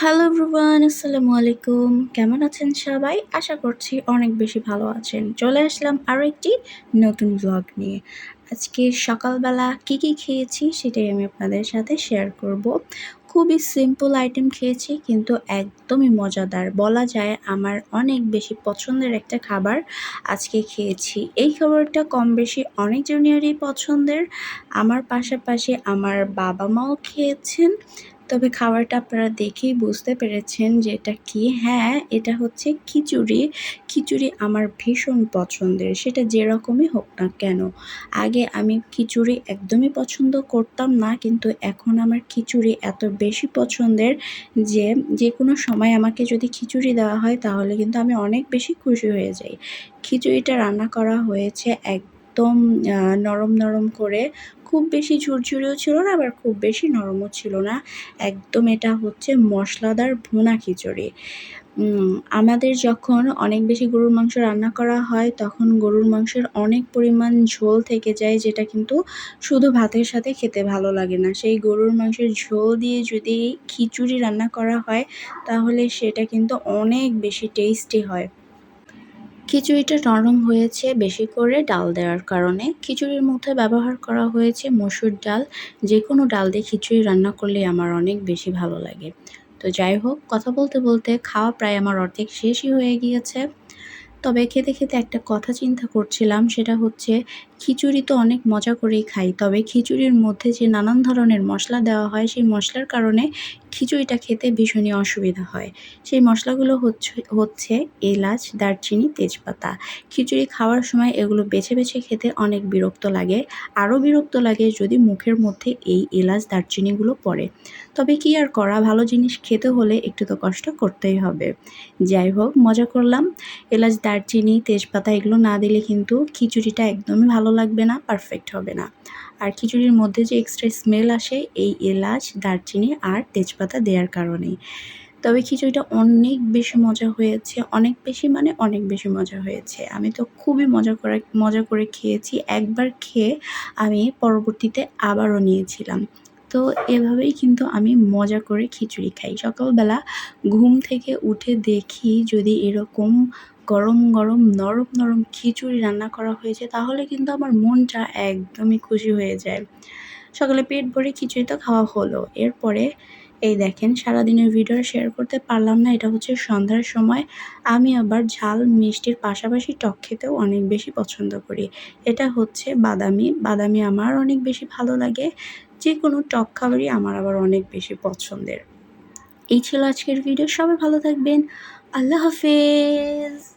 Hello everyone আসসালামু আলাইকুম কেমন আছেন সবাই? আশা করছি অনেক বেশি ভালো আছেন। চলে আসলাম আরও একটি নতুন ব্লগ নিয়ে। আজকে সকালবেলা কি কি খেয়েছি সেটাই আমি আপনাদের সাথে শেয়ার করব। খুবই সিম্পল আইটেম খেয়েছি, কিন্তু একদমই মজাদার। বলা যায় আমার অনেক বেশি পছন্দের একটা খাবার আজকে খেয়েছি। এই খাবারটা কম বেশি অনেক জুনিয়রই পছন্দের। আমার পাশাপাশি আমার বাবা মাও খেয়েছেন। তবে খাবারটা আপনারা দেখেই বুঝতে পেরেছেন যে এটা কি। হ্যাঁ এটা হচ্ছে খিচুড়ি। খিচুড়ি আমার ভীষণ পছন্দের, সেটা যেরকমই হোক না কেন। আগে আমি খিচুড়ি একদমই পছন্দ করতাম না, কিন্তু এখন আমার খিচুড়ি এত বেশি পছন্দের যে যে কোনো সময় আমাকে যদি খিচুড়ি দেওয়া হয়, তাহলে কিন্তু আমি অনেক বেশি খুশি হয়ে যাই। খিচুড়িটা রান্না করা হয়েছে একদম নরম নরম করে। খুব বেশি ঝুরঝুরেও ছিল না, আবার খুব বেশি নরমও ছিল না। একদম এটা হচ্ছে মশলাদার ভুনা খিচুড়ি। আমাদের যখন অনেক বেশি গরুর মাংস রান্না করা হয়, তখন গরুর মাংসের অনেক পরিমাণ ঝোল থেকে যায়, যেটা কিন্তু শুধু ভাতের সাথে খেতে ভালো লাগে না। সেই গরুর মাংসের ঝোল দিয়ে যদি খিচুড়ি রান্না করা হয়, তাহলে সেটা কিন্তু অনেক বেশি টেস্টি হয়। খিচুড়িটা নরম হয়েছে বেশি করে ডাল দেওয়ার কারণে। খিচুড়ির মধ্যে ব্যবহার করা হয়েছে মসুর ডাল। যে কোনো ডাল দিয়ে খিচুড়ি রান্না করলে আমার অনেক বেশি ভালো লাগে। তো যাই হোক, কথা বলতে বলতে খাওয়া প্রায় আমার অর্ধেক শেষই হয়ে গিয়েছে। তবে খেতে খেতে একটা কথা চিন্তা করছিলাম, সেটা হচ্ছে খিচুড়ি তো অনেক মজা করেই খাই, তবে খিচুড়ির মধ্যে যে নানান ধরনের মশলা দেওয়া হয়, সেই মশলার কারণে খিচুড়িটা খেতে ভীষণই অসুবিধা হয়। সেই মশলাগুলো হচ্ছে হচ্ছে এলাচ, দারচিনি, তেজপাতা। খিচুড়ি খাওয়ার সময় এগুলো বেছে বেছে খেতে অনেক বিরক্ত লাগে, আরও বিরক্ত লাগে যদি মুখের মধ্যে এই এলাচ, দারচিনিগুলো পড়ে। তবে কি আর করা, ভালো জিনিস খেতে হলে একটু তো কষ্ট করতেই হবে। যাই হোক, মজা করলাম। এলাচ, দারচিনি, তেজপাতা এগুলো না দিলে কিন্তু খিচুড়িটা একদমই ভালো লাগবে না পারফেক্ট হবে না। আর খিচুড়ির মধ্যে যে এক্সট্রা স্মেল আসে, এই এলাচ, দারচিনি আর তেজপাতা দেওয়ার কারণেই। তবে খিচুড়িটা অনেক বেশি মজা হয়েছে, অনেক বেশি মানে অনেক বেশি মজা হয়েছে। আমি তো খুবই মজা করে মজা করে খেয়েছি, একবার খেয়ে আমি পরবর্তীতে আবারও নিয়েছিলাম। তো এভাবেই কিন্তু আমি মজা করে খিচুড়ি খাই। সকালবেলা ঘুম থেকে উঠে দেখি যদি এরকম গরম গরম নরম নরম খিচুড়ি রান্না করা হয়েছে, তাহলে কিন্তু আমার মনটা একদমই খুশি হয়ে যায়। সকালে পেট ভরে খিচুড়ি তো খাওয়া হলো। এরপরে এই দেখেন, সারাদিনের ভিডিও শেয়ার করতে পারলাম না, এটা হচ্ছে সন্ধ্যার সময়। আমি আবার ঝাল মিষ্টির পাশাপাশি টক খেতেও অনেক বেশি পছন্দ করি। এটা হচ্ছে বাদামি। বাদামি আমার অনেক বেশি ভালো লাগে। যে কোনো টক খাবারই আমার আবার অনেক বেশি পছন্দের। এই ছিল আজকের ভিডিও। সবাই ভালো থাকবেন। আল্লাহ হাফেজ।